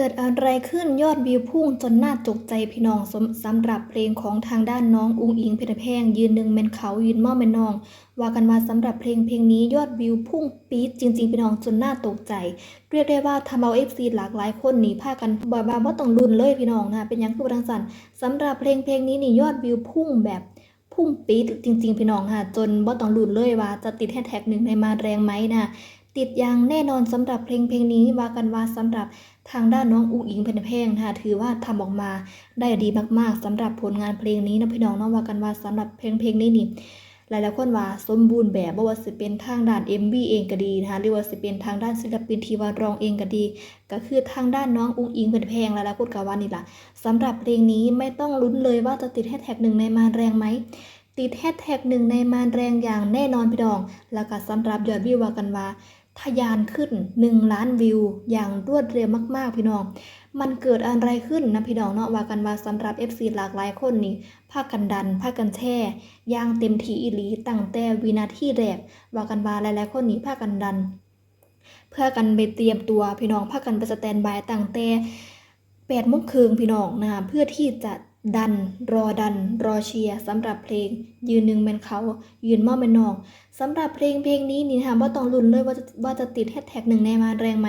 กิดอะไรขึ้นยอดวิวพุ่งจนน่าตกใจพี่น้องสำหรับเพลงของทางด้านน้องอุงอิงเพชรแพงยืนหนึ่งเมนเขายืนหม้อเมนนอง ว่ากันวาสำหรับเพลงเพลงนี้ยอดวิวพุ่งปี๊ดจริง ๆ พี่น้องจนน่าตกใจ เรียกได้ว่าทำเอาเอฟซีหลากหลายคนหนีพากันบอกว่าว่าต้องลุ้นเลยพี่น้องนะเป็นยังคือบ่ทังสันสำหรับเพลงเพลงนี้นี่ยอดวิวพุ่งแบบพุ่งปี๊ดจริง ๆ พี่น้องค่ะจนบ่ต้องลุ้นเลยว่าจะติดแฮชแท็กหนึ่งในมาแรงไหมนะติดอย่างแน่นอนสำหรับเพลงเพลงนี้ว่ากันว่าสำหรับ ทางด้านน้องอุ๋งอิงเพนเพงนะคะถือว่าทำออกมาได้ดีมากๆสำหรับผลงานเพลงนี้นะพี่น้องเนาะว่ากันว่าสำหรับเพลงเพลงนี้นี่หลายๆคนว่าสมบูรณ์แบบบ่ว่าสิเป็นทางด้าน MV เองก็ดีนะคะหรือว่าสิเป็นทางด้านศิลปินทีวาร้องเองก็ดี ก็คือทางด้านน้องอุ๋งอิงเพนเพงหลายๆคนก็ว่านี่ล่ะสำหรับเพลงนี้ไม่ต้องลุ้นเลยว่าจะติดแฮชแท็กหนึ่งในมาแรงไหมติดแฮชแท็กหนึ่งในมาแรงอย่างแน่นอนพี่น้อง แล้วก็สำหรับยอดวิวว่ากันว่า ทะยานขึ้น 1 ล้านวิว อย่างรวดเร็วมาก ๆ พี่น้อง มันเกิดอะไรขึ้นนะพี่น้องเนาะว่ากันว่าสำหรับ FC หลากหลายคนนี่ภาคกันดันภาคกันแช่ย่างเต็มที่อีหลีตั้งแต่วินาทีแรกว่ากันว่าหลายๆคนนี่ภาคกันดัน เพื่อกันไปเตรียมตัวพี่น้องภาคกันไปสแตนบายตั้งแต่แปดโมงครึ่งพี่น้องนะคะเพื่อที่จะ ดัน รอดัน รอเชียร์สำหรับเพลง ยืนหนึ่งเป็นเขา ยืนมอเป็นน้องสำหรับเพลงเพลงนี้นี่นะคะว่าต้องลุ้นเลยว่าจะว่าจะติดแฮชแท็กหนึ่งในมาแรงไหม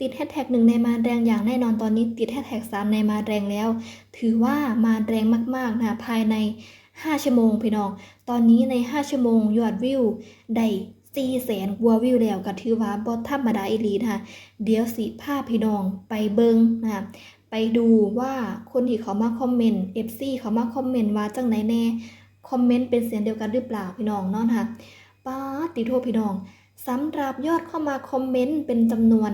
ติดแฮชแท็กหนึ่งในมาแรงอย่างแน่นอนตอนนี้ ติดแฮชแท็กสามในมาแรงแล้ว ถือว่ามาแรงมากๆนะภายใน 5 ชั่วโมงพี่น้อง ตอนนี้ใน 5 ชั่วโมงยอดวิวได้สี่แสนกว่าวิวแล้วก็ถือว่าบอธรรมดาอีหลีนะคะเดี๋ยวสิภาพพี่น้องไปเบิงนะคะ ดูว่าคนที่เขามาคอมเมนต์ FC เขามาคอมเมนต์ว่าจังไหนแน่คอมเมนต์เป็นเสียงเดียวกันหรือเปล่าพี่น้องเนาะนะคะป้าติโทษพี่น้องสำหรับยอดเข้ามาคอมเมนต์เป็นจำนวน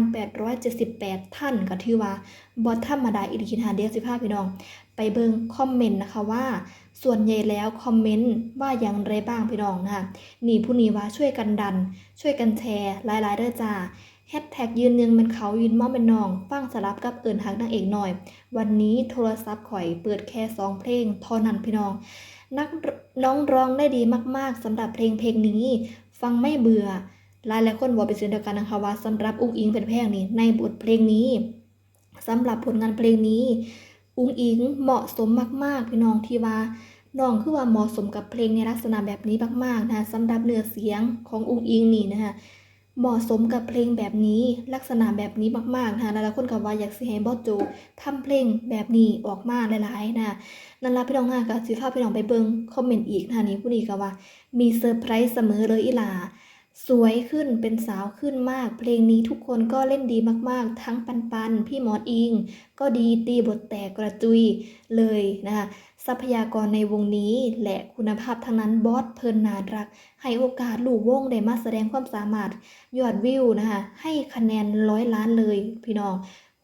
41,878 ท่านก็ถือว่าบอทธรรมดาอีกทีหาเดียสิภาพี่น้อง ไปเบิงคอมเมนต์นะคะว่า ส่วนใหญ่แล้วคอมเมนต์ว่าอย่างไรบ้างพี่น้องนะคะนี่ผู้นี้ว่าช่วยกันดัน ช่วยกันแชร์หลายๆเด้อจ้า แฮชแท็กยืนหนึ่งเป็นเขายืนม่อเป็นนอง ฟังสลับกับเอิญหักนางเอกหน่อย วันนี้โทรศัพท์ข่อยเปิดแค่สองเพลงท่านั้นพี่น้อง นักน้องร้องได้ดีมากๆสำหรับเพลงเพลงนี้ ฟังไม่เบื่อหลายหลายคนบอกเป็นเสียงเดียวกันนะคะว่าสำหรับอุ้งอิงเป็นแพงนี่ในบทเพลงนี้สำหรับผลงานเพลงนี้ อุ้งอิงเหมาะสมมาก ๆ พี่น้องที่ว่าน้องคือว่าเหมาะสมกับเพลงในลักษณะแบบนี้มากๆนะคะสำหรับเนื้อเสียงของอุ้งอิงนี่นะคะ เหมาะสมกับเพลงแบบนี้ลักษณะแบบนี้มากๆนะคะหลายๆคนกับว่าอยากสิให้บอสโจทำเพลงแบบนี้ออกมาหลายๆนะนั่นละพี่น้องค่ะก็สิพาพี่น้องไปเบิ่งคอมเมนต์อีกนะคะนี้ผู้นี้ก็ว่ามีเซอร์ไพรส์เสมอเลยอีหลา สวยขึ้นเป็นสาวขึ้นมาก เพลงนี้ทุกคนก็เล่นดีมากๆ ทั้งปันปันพี่หมอสอิง ก็ดีตีบทแตกกระจุยเลยนะคะทรัพยากรในวงนี้และคุณภาพทั้งนั้นบอสเพลินนารัก ให้โอกาสลูกวงได้มาแสดงความสามารถยอดวิวนะคะให้คะแนนร้อยล้านเลยพี่น้อง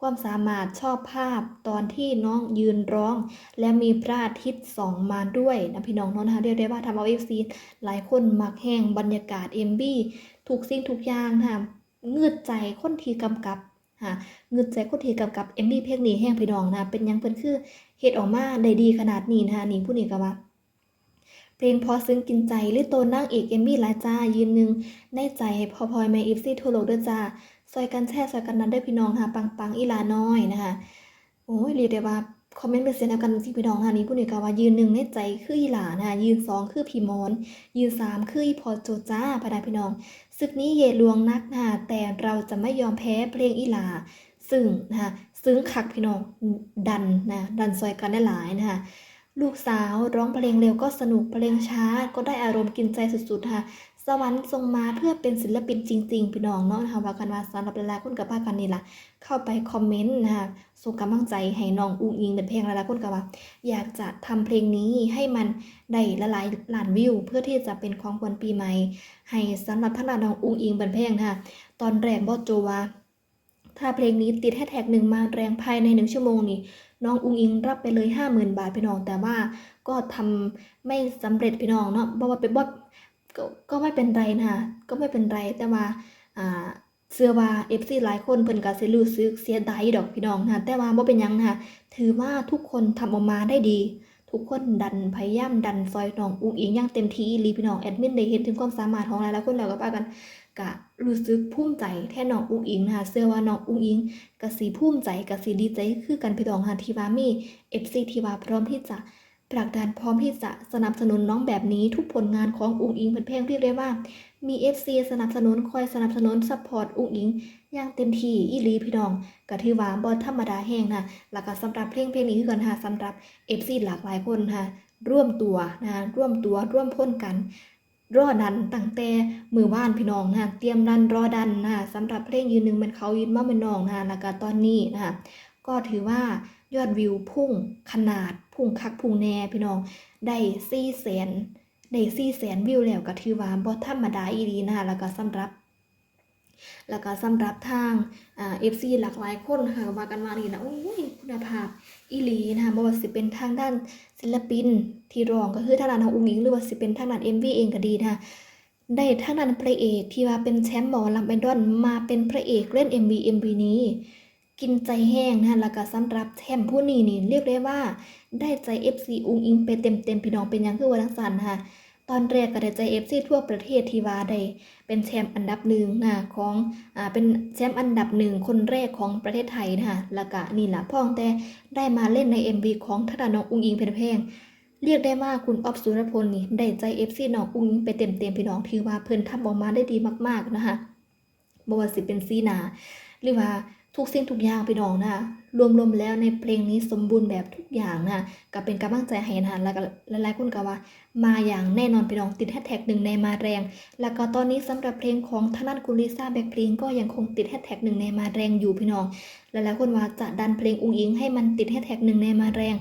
ความสามารถชอบภาพตอนที่น้องยืนร้อง และมีพระอาทิตย์ส่องมาด้วยนะพี่น้องเนาะนะคะเรียกได้ว่าทำเอาเอฟซีหลายคนมักแห้งบรรยากาศเอ็มบีถูกสิ่งทุกอย่างนะคะเงืดใจคนที่กำกับค่ะเงืดใจคนที่กำกับเอ็มบีเพลงนี้แห้งพี่น้องนะเป็นยังเพิ่นคือเฮ็ดออกมาได้ดีขนาดนี้นะคะนี่ผู้นี้ก็ว่าเพลงพอซึ้งกินใจหรือโตนางเอกเอมมี่หลายจ้ายืนหนึ่งในใจให้พอพลอยแม่เอฟซีทั่วโลกเด้อจ้า อยกันแช่ซอยกันนั้นได้พี่น้องค่ะปังปังอีลาน้อยนะคะโอ้ยเรียกได้ว่าคอมเมนต์เป็นเสียงเดียวกันที่พี่น้องค่ะนี้ผู้หนี้ก็ว่ายืนหนึ่งในใจคืออีหลานะคะยืนสองคือพี่มอน ยืนสามคืออีพอโจจ้าพะดาพี่น้องศึกนี้เยลวงนักนะคะแต่เราจะไม่ยอมแพ้เพลงอีหลา ซึ่งนะคะซึ้งคักพี่น้องดันนะดันซอยกันได้หลายนะคะลูกสาวร้องเพลงเร็วก็สนุกเพลงช้าก็ได้อารมณ์กินใจสุดๆค่ะ สวรรค์ทรงมาเพื่อเป็นศิลปินจริง ๆ พี่น้องเนาะนะคะว่ากันว่าสำหรับหลายๆคนกับพากันนี่ล่ะ เข้าไปคอมเมนต์นะคะส่งกำลังใจให้น้องอุ้งอิงเป็นเพลงหลายๆคนกับว่า อยากจะทำเพลงนี้ให้มันได้ละลายล้านวิว เพื่อที่จะเป็นของขวัญปีใหม่ ให้สำหรับท่านน้องอุ้งอิงเป็นเพลงนะคะตอนแรกบอสโจว่าถ้าเพลงนี้ติดแฮชแท็กหนึ่งมาแรงภายในหนึ่งชั่วโมงนี่น้องอุ้งอิงรับไปเลยห้าหมื่นบาทพี่น้อง แต่ว่าก็ทำไม่สำเร็จพี่น้องเนาะเพราะว่าเป็นบอส ก็ก็ไม่เป็นไรนะคะก็ไม่เป็นไรแต่ว่าอ่าเสื้อว่า FC หลายคนเพิ่นก็สิรู้สึกเสียดายดอกพี่น้องนะคะแต่ว่าบ่เป็นหยังนะคะถือว่าทุกคนทำออกมาได้ดี ทุกคนดันพยายามดันซอยน้องอุ้งอิงอย่างเต็มที่อีหลีพี่น้องแอดมินได้เห็นถึงความสามารถของหลายๆคนแล้วก็พากันกะรู้สึกภูมิใจแทนน้องอุ้งอิงนะคะเชื่อว่าน้องอุ้งอิงกะสีภูมิใจกะสีดีใจคือกันพี่น้องค่ะที่ว่ามี FC ที่ว่าพร้อมที่จะ ผลักดันพร้อมที่จะสนับสนุนน้องแบบนี้ทุกผลงานของอุ้งอิงเป็นเพลงเรียกได้ว่า มี FC สนับสนุนคอยสนับสนุนซัพพอร์ตอุ้งอิงอย่างเต็มที่อีลีพี่น้องก็ถือว่าบ่ธรรมดาแฮงนะแล้วก็สำหรับเพลงเพลงนี้คือกันค่ะสำหรับ FC หลากหลายคนค่ะร่วมตัวนะร่วมตัวร่วมพ้นกันรอดันตั้งแต่มือว่านพี่น้องนะเตรียมดันรอดันนะสำหรับเพลงยืนหนึ่งเป็นเขายืนมาเป็นน้องนะคะแล้วก็ตอนนี้นะคะ ก็ถือว่ายอดวิวพุ่งขนาดพุ่งคักพุ่งแน่พี่น้องได้สี่แสนได้สี่แสนวิวแล้วก็ถือว่าบ่ธรรมดาอีดีนะคะแล้วก็สำหรับ แล้วก็สำหรับทางเอ่า FC หลากหลายคนค่ะว่ากันว่านี่นะโอ้ยคุณภาพอีลีนะคะบ่ว่าสิเป็นทางด้านศิลปินที่รองก็คือทางด้านของอุ้งอิงหรือว่าสิเป็นทางด้าน MV เองก็ดีนะคะได้ทางด้านพระเอกที่ว่าเป็นแชมป์หมอลำไอดอลมาเป็นพระเอกเล่น MV MV นี้ กินใจแห้งนะคะแล้วก็สำหรับแชมป์ผู้นี้นี่เรียกได้ว่า ได้ใจ FC อุ้งอิงไปเต็มๆพี่น้องเป็นยังคือว่าจังซั่นนะคะตอนแรกก็ได้ใจ FC ทั่วประเทศทีว่าได้เป็นแชมป์อันดับหนึ่งนะของอ่าเป็นแชมป์อันดับหนึ่งคนแรกของประเทศไทยนะคะแล้วก็นี่แหละพ่องแต่ได้มาเล่นใน MV ของทดาน้องอุ้งอิงเพชรเพลงเรียกได้ว่าคุณออฟสุรพลนี่ได้ใจ FC น้องอุ้งอิงไปเต็มๆพี่น้องถือว่าเพิ่นทำออกมาได้ดีมากๆนะคะบ่ว่าสิเป็นซีนาหรือว่า ทุกสิ่งทุกอย่างพี่น้องนะคะรวมๆแล้วในเพลงนี้สมบูรณ์แบบทุกอย่างนะคะก็เป็นกำลังใจให้นะคะแล้วก็หลายๆคนก็ว่า มาอย่างแน่นอนพี่น้องติดแฮชแท็กหนึ่งในมาแรง แล้วก็ตอนนี้สำหรับเพลงของทางด้านคุณลิซ่าแบ็คพลิงก็ยังคงติดแฮชแท็กหนึ่งในมาแรงอยู่พี่น้องหลายๆคนว่าจะดันเพลงอุ้งอิงให้มันติดแฮชแท็กหนึ่งในมาแรง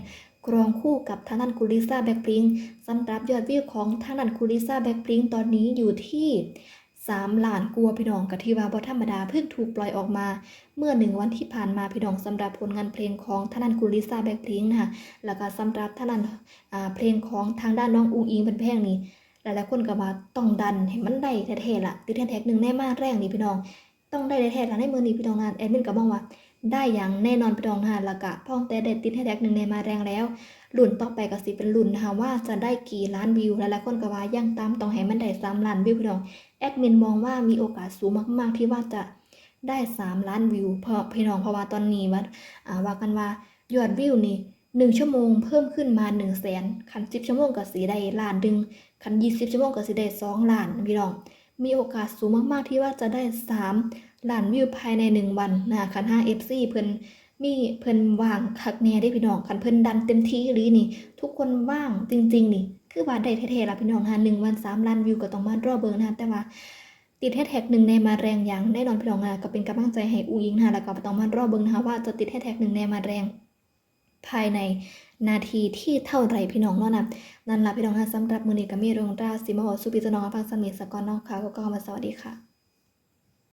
กรองคู่กับทางด้านคุลิซ่าแบ็คพลิงสำหรับยอดวิวของทางด้านคุลิซ่าแบ็คพลิงตอนนี้อยู่ที่ 3ล้านกลัวพี่น้องกะที่ว่าบ่ธรรมดาเพิ่งถูกปล่อยออกมา เมื่อหนึ่งวันที่ผ่านมาพี่น้องสำหรับผลงานเพลงของท่านันคุลิซาแบ็คพลิงนะคะแล้วก็สำหรับท่านันเพลงของทางด้านน้องอุงอิงเป็นเพลงนี้หลายๆคนก็ว่าต้องดันให้มันได้แท้ๆล่ะติดแท็กหนึ่งแน่มากแรงนี่พี่น้อง ต้องได้แท้ๆล่ะในมือนี้พี่น้องงานแอดมินก็บอกว่า ได้อย่างแน่นอนพี่น้องนะคะแล้วก็พ่องแต่ได้ติดแท็กหนึ่งในมาแรงแล้วลุ่นต่อไปก็สิเป็นลุ่นนะคะว่าจะได้กี่ล้านวิวหลายๆคนก็ว่ายังตามต้องให้มันได้สามล้านวิวพี่น้องแอดมินมองว่ามีโอกาสสูงมาก ๆ ที่ว่าจะได้สามล้านวิวเพราะพี่น้องเพราะว่าตอนนี้ว่าอ่าว่ากันว่ายอดวิวนี่หนึ่งชั่วโมงเพิ่มขึ้นมาหนึ่งแสนคันสิบชั่วโมงก็สีได้ล้านดึงคันยี่สิบชั่วโมงก็สิได้สองล้านพี่น้องมีโอกาสสูงมากๆที่ว่าจะได้สาม ล้านวิวภายในหนึ่งวันนะคันห้าเอฟซีเพิ่นมีเพิ่นว่างคักแน่ได้พี่น้องคันเพิ่นดันเต็มที่หรือนี่ ทุกคนว่างจริง ๆ นี่ คือว่าได้แท้ๆละพี่น้องฮะหนึ่งวันสามล้านวิวก็ต้องมารอเบิงนะแต่ว่าติดแฮชแท็กหนึ่งในมาแรงอย่างแน่นอนพี่น้องนะก็เป็นกำลังใจให้อูยิงนะแล้วก็ต้องมารอเบิงนะคะว่าจะติดแฮชแท็กหนึ่งในมาแรงภายในนาทีที่เท่าไรพี่น้องเนาะนะนั่นละพี่น้องฮะสำหรับมือนี้ก็มีเรื่องราวสิมาบอกสู่พี่น้องฟังสมีสกอนเนาะค่ะก็ก็มาสวัสดีค่ะ